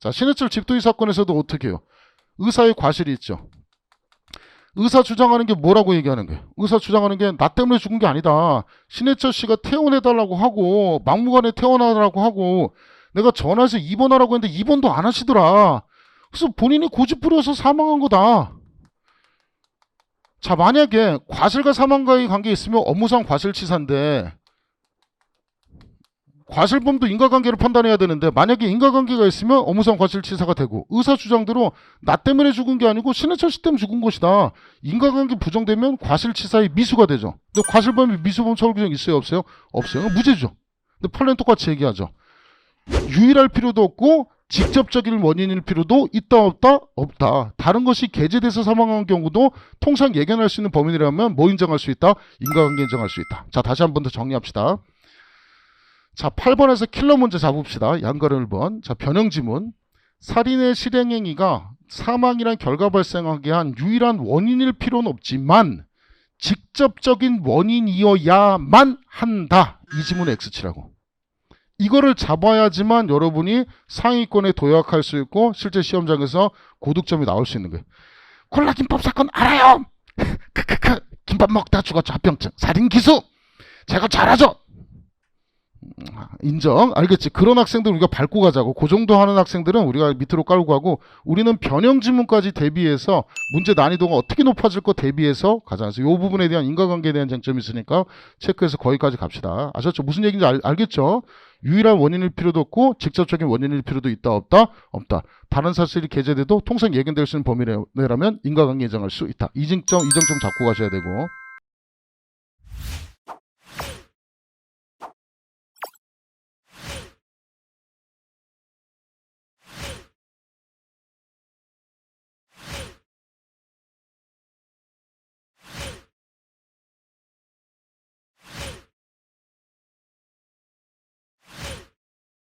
자, 신해철 집도의 사건에서도 어떻게 해요? 의사의 과실이 있죠. 의사 주장하는 게 뭐라고 얘기하는 거예요? 의사 주장하는 게 나 때문에 죽은 게 아니다. 신해철 씨가 퇴원해달라고 하고 막무가내 퇴원하라고 하고 내가 전화해서 입원하라고 했는데 입원도 안 하시더라. 그래서 본인이 고집 부려서 사망한 거다. 자, 만약에 과실과 사망과의 관계 있으면 업무상 과실치사인데 과실범도 인과관계를 판단해야 되는데 만약에 인과관계가 있으면 업무상 과실치사가 되고 의사 주장대로 나 때문에 죽은 게 아니고 신해철 씨 때문에 죽은 것이다. 인과관계 부정되면 과실치사의 미수가 되죠. 근데 과실범이 미수범 처벌 규정 있어요 없어요? 없어요. 무죄죠. 근데 판례는 똑같이 얘기하죠. 유일할 필요도 없고 직접적인 원인일 필요도 있다 없다 없다. 다른 것이 개재돼서 사망한 경우도 통상 예견할 수 있는 범인이라면 뭐 인정할 수 있다? 인과관계 인정할 수 있다. 자 다시 한 번 더 정리합시다. 자 8번에서 킬러 문제 잡읍시다. 양가를 1번. 자 변형 지문. 살인의 실행행위가 사망이란 결과 발생하게 한 유일한 원인일 필요는 없지만 직접적인 원인이어야만 한다. 이 지문의 X치라고. 이거를 잡아야지만 여러분이 상위권에 도약할 수 있고 실제 시험장에서 고득점이 나올 수 있는 거예요. 콜라 김밥 사건 알아요. 크크크 김밥 먹다 죽었죠 합병증 살인 기수 제가 잘하죠. 음, 인정. 알겠지. 그런 학생들 우리가 밟고 가자고. 그 정도 하는 학생들은 우리가 밑으로 깔고 가고 우리는 변형 지문까지 대비해서 문제 난이도가 어떻게 높아질 거 대비해서 가자. 그래서 이 부분에 대한 인과관계에 대한 쟁점이 있으니까 체크해서 거기까지 갑시다. 아셨죠? 무슨 얘기인지 알, 알겠죠? 유일한 원인일 필요도 없고 직접적인 원인일 필요도 있다 없다? 없다. 다른 사실이 게재돼도 통상 예견될 수 있는 범위라면 인과관계 인정할 수 있다. 이증점 이정점 잡고 가셔야 되고